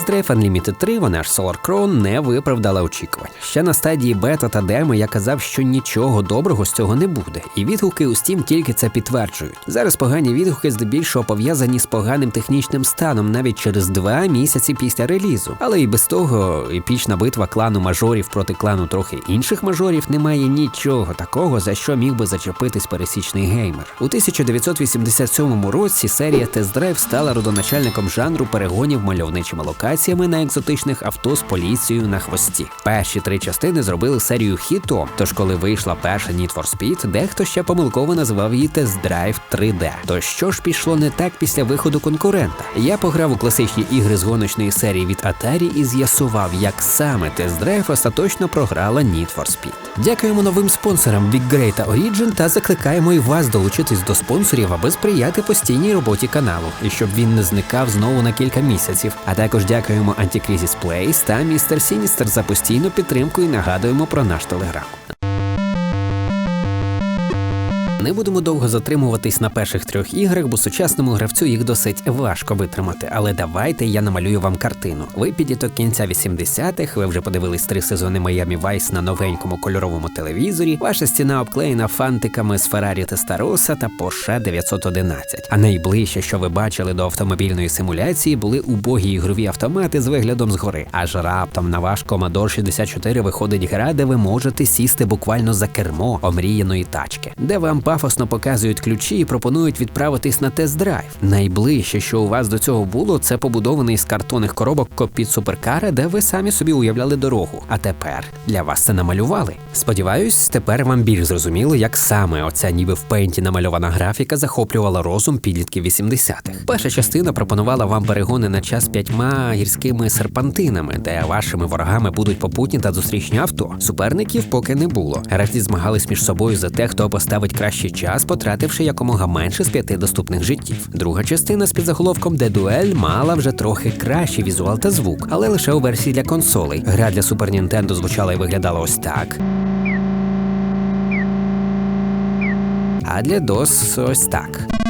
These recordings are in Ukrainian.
Drive Unlimited 3, вона ж Solar Crown, не виправдала очікувань. Ще на стадії бета та демо я казав, що нічого доброго з цього не буде, і відгуки у Steam тільки це підтверджують. Зараз погані відгуки здебільшого пов'язані з поганим технічним станом навіть через два місяці після релізу. Але і без того епічна битва клану мажорів проти клану трохи інших мажорів не має нічого такого, за що міг би зачепитись пересічний геймер. У 1987 році серія Drive стала родоначальником жанру перегонів мальовничими локаціями на екзотичних авто з поліцією на хвості. Перші три частини зробили серію хітом. Тож, коли вийшла перша Need for Speed, дехто ще помилково називав її Test Drive 3D. То що ж пішло не так після виходу конкурента? Я пограв у класичні ігри з гоночної серії від Atari і з'ясував, як саме Test Drive остаточно програла Need for Speed. Дякуємо новим спонсорам Big Grey та Origin та закликаємо і вас долучитись до спонсорів, аби сприяти постійній роботі каналу і щоб він не зникав знову на кілька місяців. А також дякуємо Anticrisis Plays та Mr. Sinister за постійну підтримку і нагадуємо про наш телеграм. Не будемо довго затримуватись на перших трьох іграх, бо сучасному гравцю їх досить важко витримати. Але давайте я намалюю вам картину. Ви підіток кінця 80-х, ви вже подивились три сезони Miami Vice на новенькому кольоровому телевізорі. Ваша стіна обклеєна фантиками з Ferrari Testarossa та Porsche 911. А найближче, що ви бачили до автомобільної симуляції, були убогі ігрові автомати з виглядом згори. Аж раптом на ваш Commodore 64 виходить гра, де ви можете сісти буквально за кермо омріяної тачки, де вам пафосно показують ключі і пропонують відправитись на тест-драйв. Найближче, що у вас до цього було, це побудований з картонних коробок копіт суперкара, де ви самі собі уявляли дорогу. А тепер для вас це намалювали. Сподіваюсь, тепер вам більш зрозуміло, як саме оця ніби в пейнті намальована графіка захоплювала розум підлітків 80-х. Перша частина пропонувала вам перегони на час п'ятьма гірськими серпантинами, де вашими ворогами будуть попутні та зустрічні авто. Суперників поки не було. Гравці змагались між собою за те, хто поставить кращий час, потративши якомога менше з п'яти доступних життів. Друга частина з підзаголовком де дуель мала вже трохи кращий візуал та звук, але лише у версії для консолей. Гра для Super Nintendo звучала і виглядала ось так. А для DOS ось так.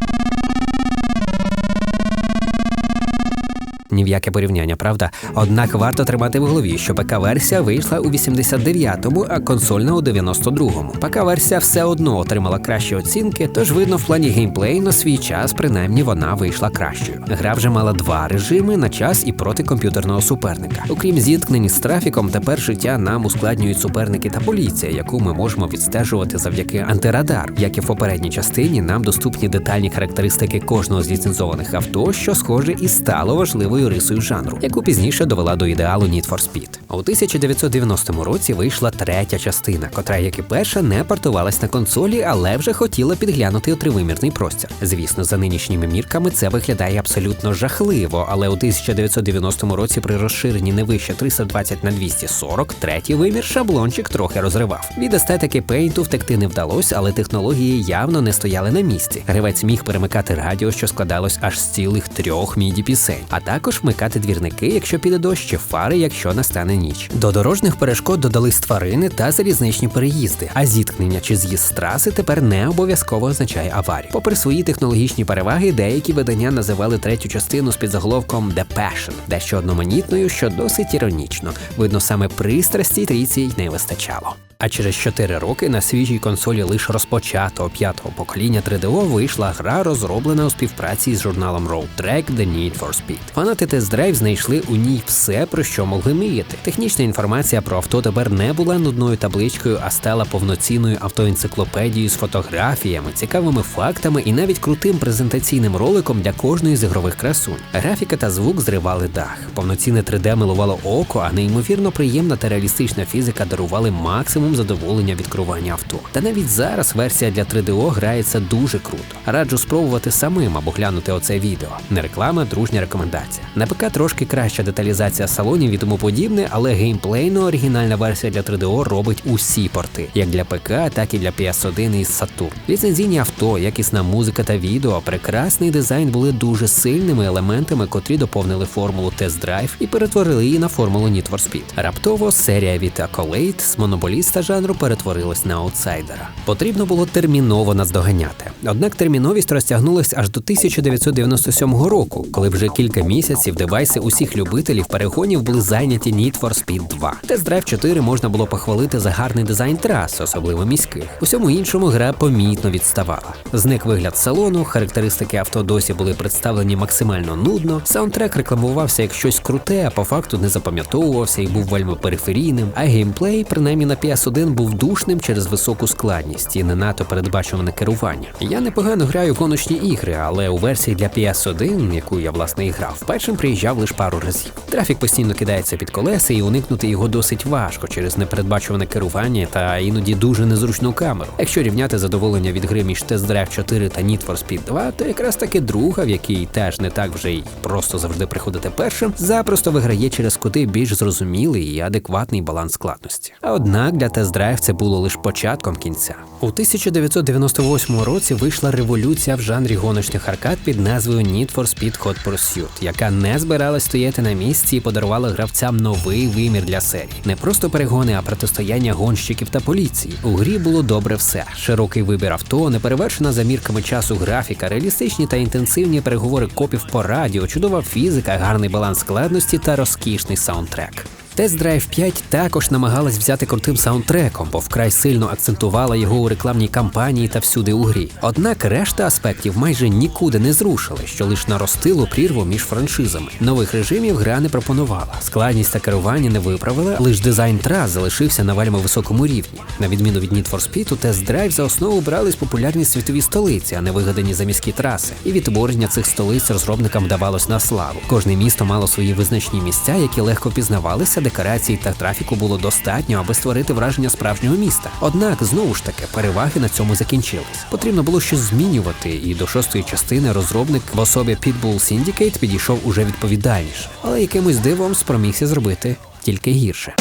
Ні в яке порівняння, правда? Однак варто тримати в голові, що ПК-версія вийшла у 89-му, а консольна у 92-му. ПК-версія все одно отримала кращі оцінки, тож видно, в плані геймплею на свій час, принаймні, вона вийшла кращою. Гра вже мала два режими на час і проти комп'ютерного суперника. Окрім зіткнень з трафіком, тепер життя нам ускладнюють суперники та поліція, яку ми можемо відстежувати завдяки антирадар. Як і в попередній частині, нам доступні детальні характеристики кожного з ліцензованих авто, що схоже і стало важливою рисою жанру, яку пізніше довела до ідеалу Need for Speed. У 1990 році вийшла третя частина, котра, як і перша, не портувалась на консолі, але вже хотіла підглянути тривимірний простір. Звісно, за нинішніми мірками це виглядає абсолютно жахливо, але у 1990 році при розширенні не вище 320 на 240 третій вимір шаблончик трохи розривав. Від естетики пейнту втекти не вдалося, але технології явно не стояли на місці. Гравець міг перемикати радіо, що складалось аж з цілих трьох міді пісень, а також вмикати двірники, якщо піде дощ, чи фари, якщо настане ніч. До дорожніх перешкод додались тварини та залізничні переїзди, а зіткнення чи з'їзд траси тепер не обов'язково означає аварію. Попри свої технологічні переваги, деякі видання називали третю частину з підзаголовком The Passion, дещо одноманітною, що досить іронічно. Видно, саме пристрасті трійці й не вистачало. А через 4 роки на свіжій консолі лише розпочатого п'ятого покоління 3DO вийшла гра, розроблена у співпраці з журналом Road Track The Need for Speed. Фанати Drive знайшли у ній все, про що могли мріяти. Технічна інформація про авто тепер не була нудною табличкою, а стала повноцінною автоенциклопедією з фотографіями, цікавими фактами і навіть крутим презентаційним роликом для кожної з ігрових красунь. Графіка та звук зривали дах. Повноцінне 3D милувало око, а неймовірно приємна та реалістична фізика дарували максимум задоволення від керування авто. Та навіть зараз версія для 3DO грається дуже круто. Раджу спробувати самим або глянути оце відео. Не реклама, дружня рекомендація. На ПК трошки краща деталізація салонів і тому подібне, але геймплейно оригінальна версія для 3DO робить усі порти, як для ПК, так і для PS1 і Saturn. Ліцензійні авто, якісна музика та відео, прекрасний дизайн були дуже сильними елементами, котрі доповнили формулу Test Drive і перетворили її на формулу Need for Speed. Раптово серія від Accolade з монополіста жанру перетворилась на аутсайдера. Потрібно було терміново наздоганяти. Однак терміновість розтягнулася аж до 1997 року, коли вже кілька місяців девайси усіх любителів перегонів були зайняті Need for Speed 2. Тест Drive 4 можна було похвалити за гарний дизайн трас, особливо міських. Усьому іншому гра помітно відставала. Зник вигляд салону, характеристики авто досі були представлені максимально нудно. Саундтрек рекламувався як щось круте, а по факту не запам'ятовувався і був вельми периферійним. А геймплей, принаймні на PS1, був душним через високу складність і не надто передбачуване керування. Я непогано граю в гоночні ігри, але у версії для PS1, яку я власне і грав, першим приїжджав лише пару разів. Трафік постійно кидається під колеса, і уникнути його досить важко через непередбачуване керування та іноді дуже незручну камеру. Якщо рівняти задоволення від гри між Test Drive 4 та Need for Speed 2, то якраз таки друга, в якій теж не так вже й просто завжди приходити першим, запросто виграє через куди більш зрозумілий і адекватний баланс складності. А однак для Test Drive це було лише початком кінця. У 1998 році вийшла революція в жанрі гоночних аркад під назвою Need for Speed Hot Pursuit, яка не збиралась стояти на місці і подарувала гравцям новий вимір для серії. Не просто перегони, а протистояння гонщиків та поліції. У грі було добре все: широкий вибір авто, неперевершена за мірками часу графіка, реалістичні та інтенсивні переговори копів по радіо, чудова фізика, гарний баланс складності та розкішний саундтрек. Test Drive 5 також намагалась взяти крутим саундтреком, бо вкрай сильно акцентувала його у рекламній кампанії та всюди у грі. Однак решта аспектів майже нікуди не зрушили, що лише наростило прірву між франшизами. Нових режимів гра не пропонувала. Складність та керування не виправила, лише дизайн трас залишився на вельми високому рівні. На відміну від Need for Speed, у Test Drive за основу брались популярні світові столиці, а не вигадані заміські траси. І відтворення цих столиць розробникам вдавалось на славу. Кожне місто мало свої визначні місця, які легко пізнавалися декорацій та трафіку було достатньо, аби створити враження справжнього міста. Однак знову ж таки переваги на цьому закінчились. Потрібно було щось змінювати, і до шостої частини розробник в особі Pitbull Syndicate підійшов уже відповідальніше, але якимось дивом спромігся зробити тільки гірше.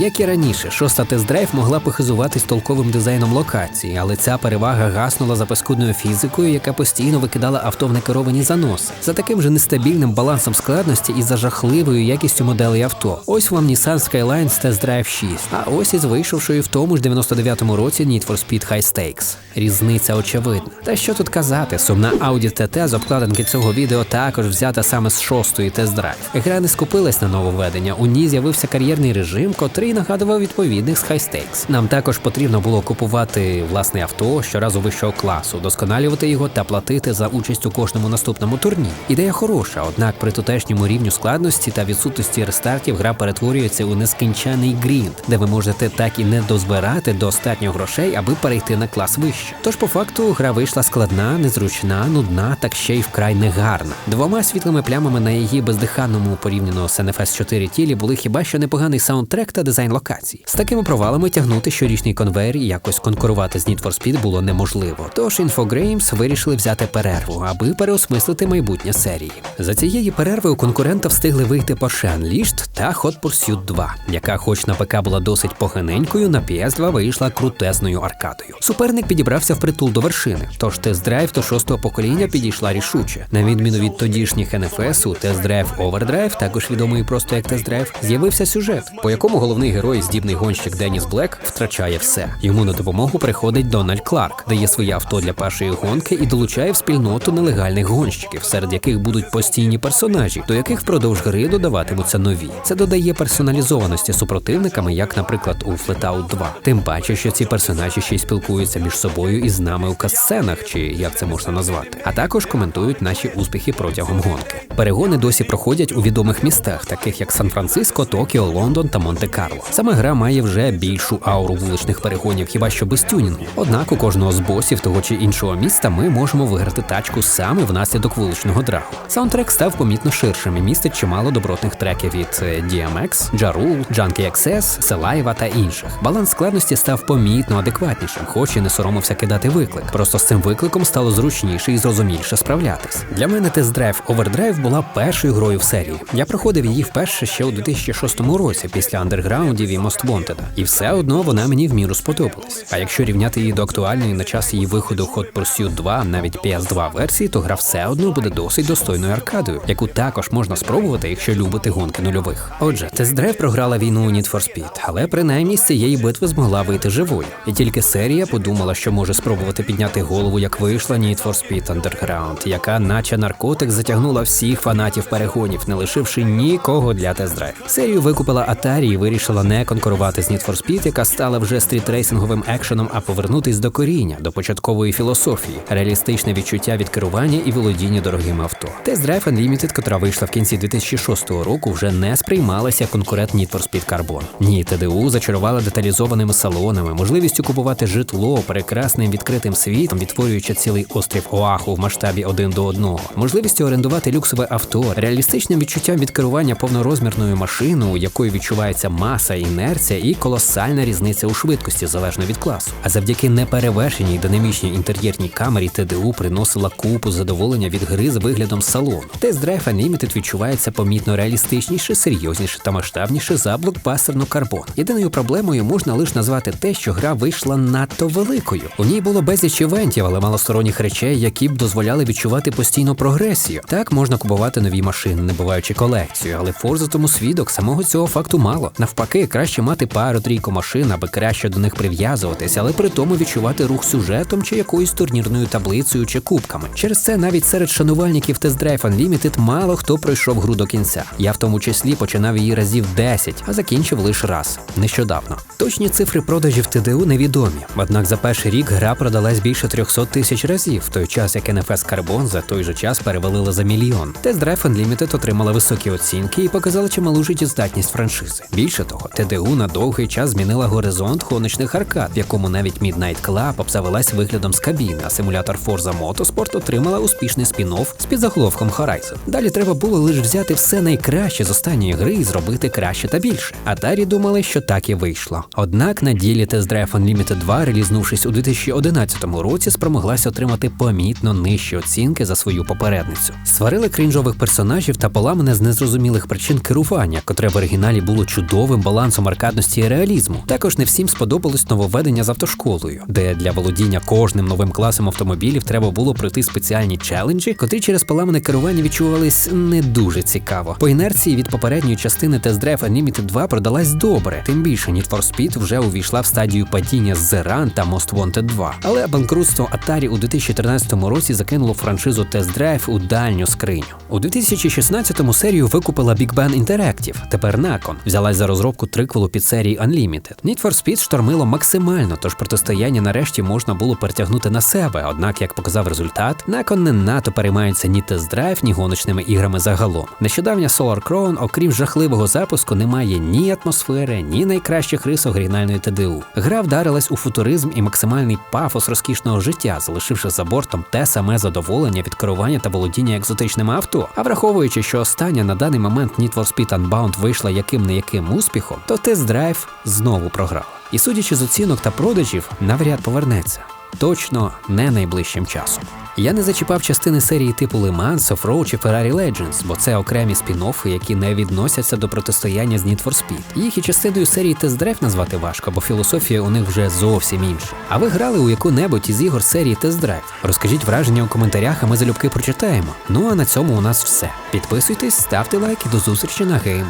Як і раніше, шоста тест-драйв могла похизуватись толковим дизайном локації, але ця перевага гаснула за паскудною фізикою, яка постійно викидала авто в некеровані заноси, за таким же нестабільним балансом складності і за жахливою якістю моделей авто. Ось вам Nissan Skyline Test Drive 6, а ось із вийшовшою в тому ж 99-му році Need for Speed High Stakes. Різниця очевидна. Та що тут казати, сумна Audi TT з обкладинки цього відео також взята саме з шостої тест-драйв. Гра не скупилась на нововведення. У ній з'явився кар'єрний режим, котрий нагадував відповідних з Stakes. Нам також потрібно було купувати власне авто щоразу вищого класу, досконалювати його та платити за участь у кожному наступному турнірі. Ідея хороша, однак при тутешньому рівню складності та відсутності рестартів гра перетворюється у нескінчений грінд, де ви можете так і не дозбирати достатньо грошей, аби перейти на клас вище. Тож, по факту, гра вийшла складна, незручна, нудна, так ще й вкрай негарна. Двома світлими плямами на її бездиханному порівняно з NFS 4 тілі були хіба що непоганий саундтрек та дизайн локацій. З такими провалами тягнути щорічний конвейер і якось конкурувати з Need for Speed було неможливо. Тож Infogrames вирішили взяти перерву, аби переосмислити майбутнє серії. За цієї перерви у конкурента встигли вийти Porsche Unleashed та Hot Pursuit 2, яка, хоч на ПК була досить поганенькою, на PS2 вийшла крутезною аркадою. Суперник підібрався впритул до вершини, тож тест-драйв до шостого покоління підійшла рішуче. На відміну від тодішніх NFS, у тест-драйв Overdrive, також відомий просто як тест-драйв, з'явився сюжет, по якому головний герой, здібний гонщик Деніс Блек, втрачає все. Йому на допомогу приходить Дональд Кларк, дає своє авто для першої гонки і долучає в спільноту нелегальних гонщиків, серед яких будуть постійні персонажі, до яких впродовж гри додаватимуться нові. Це додає персоналізованості супротивниками, як, наприклад, у Flatout 2. Тим паче, що ці персонажі ще й спілкуються між собою і з нами у касценах, чи як це можна назвати, а також коментують наші успіхи протягом гонки. Перегони досі проходять у відомих містах, таких як Сан-Франциско, Токіо, Лондон та Монте-Карло. Саме гра має вже більшу ауру вуличних перегонів, хіба що без тюнінгу. Однак у кожного з босів того чи іншого міста ми можемо виграти тачку саме внаслідок вуличного драгу. Саундтрек став помітно ширшим і містить чимало добротних треків від е, DMX, Ja Rule, Junkie XS, Saliva та інших. Баланс складності став помітно адекватнішим, хоч і не соромився кидати виклик. Просто з цим викликом стало зручніше і зрозуміліше справлятись. Для мене Drive Overdrive була першою грою в серії. Я проходив її вперше ще у 2006 році після андерграунду андерграундів і Most Wanted. І все одно вона мені в міру сподобалась. А якщо рівняти її до актуальної на час її виходу Hot Pursuit 2, навіть PS2 версії, то гра все одно буде досить достойною аркадою, яку також можна спробувати, якщо любите гонки нульових. Отже, Drive програла війну у Need for Speed, але принаймні з цієї битви змогла вийти живою. І тільки серія подумала, що може спробувати підняти голову, як вийшла Need for Speed Underground, яка, наче наркотик, затягнула всіх фанатів перегонів, не лишивши нікого для тест-драйв. Серію викупила Atari і вирішила не конкурувати з Need for Speed, яка стала вже стрітрейсинговим екшеном, а повернутись до коріння, до початкової філософії, реалістичне відчуття від керування і володіння дорогими авто. Test Drive Unlimited, котра вийшла в кінці 2006 року, вже не сприймалася як конкурент Need for Speed Carbon. Ні, ТДУ зачарувала деталізованими салонами, можливістю купувати житло, прекрасним відкритим світом, відтворюючи цілий острів Оаху в масштабі один до одного, можливістю орендувати люксове авто, реалістичним відчуттям від керування повнорозмірною машиною, у якої відчувається маса, інерція і колосальна різниця у швидкості залежно від класу. А завдяки неперевершеній динамічній інтер'єрній камері ТДУ приносила купу задоволення від гри з виглядом салону. Test Drive Unlimited відчувається помітно реалістичніше, серйозніше та масштабніше за блокбастерну карбон. Єдиною проблемою можна лише назвати те, що гра вийшла надто великою. У ній було безліч івентів, але малосторонніх речей, які б дозволяли відчувати постійну прогресію. Так можна купувати нові машини, не буваючи колекцію, але Forza тому свідок самого цього факту мало. Навпаки, краще мати пару трійку машин, аби краще до них прив'язуватися, але при тому відчувати рух сюжетом чи якоюсь турнірною таблицею чи кубками. Через це навіть серед шанувальників Test Drive Unlimited мало хто пройшов гру до кінця. Я в тому числі починав її разів 10, а закінчив лише раз нещодавно. Точні цифри продажів ТДУ невідомі. Однак за перший рік гра продалась більше 300 тисяч разів, в той час як NFS Carbon за той же час перевалила за мільйон. Test Drive Unlimited отримала високі оцінки і показала чималу життєздатність франшизи. Більше того, ТДУ на довгий час змінила горизонт гоночних аркад, в якому навіть Midnight Club обзавелась виглядом з кабіни, а симулятор Forza Motorsport отримала успішний спін-офф з підзаголовком Horizon. Далі треба було лише взяти все найкраще з останньої гри і зробити краще та більше. А Атарі думали, що так і вийшло. Однак на ділі Test Drive Unlimited 2, релізнувшись у 2011 році, спромоглася отримати помітно нижчі оцінки за свою попередницю. Сварили крінжових персонажів та поламане з незрозумілих причин керування, котре в оригіналі було чудовим балансом аркадності і реалізму. Також не всім сподобалось нововведення з автошколою, де для володіння кожним новим класом автомобілів треба було пройти спеціальні челенджі, котрі через поламане керування відчувались не дуже цікаво. По інерції від попередньої частини Test Drive Unlimited 2 продалась добре. Тим більше Need for Speed вже увійшла в стадію падіння з Run та Most Wanted 2. Але банкрутство Atari у 2013 році закинуло франшизу Test Drive у дальню скриню. У 2016-му серію викупила Big Bang Interactive, тепер Nacon, взялась за розробку триквелу під серії Unlimited. Need for Speed штормило максимально, тож протистояння нарешті можна було перетягнути на себе. Однак, як показав результат, Nacon не надто переймається ні Drive, ні гоночними іграми загалом. Нещодавня Solar Crown, окрім жахливого запуску, не має ні атмосфери, ні найкращих рис оригінальної ТДУ. Гра вдарилась у футуризм і максимальний пафос розкішного життя, залишивши за бортом те саме задоволення від керування та володіння екзотичними авто. А враховуючи, що остання на даний момент Need for Speed Unbound вийшла яким не яким успіхом, то Test Drive знову програв. І судячи з оцінок та продажів, навряд повернеться. Точно не найближчим часом. Я не зачіпав частини серії типу Le Mans, Offroad чи Ferrari Legends, бо це окремі спін-оффи, які не відносяться до протистояння з Need for Speed. Їх і частиною серії Test Drive назвати важко, бо філософія у них вже зовсім інша. А ви грали у яку-небудь із ігор серії Test Drive? Розкажіть враження у коментарях, а ми залюбки прочитаємо. Ну а на цьому у нас все. Підписуйтесь, ставте лайки, до зустрічі на гейм.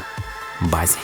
Базі.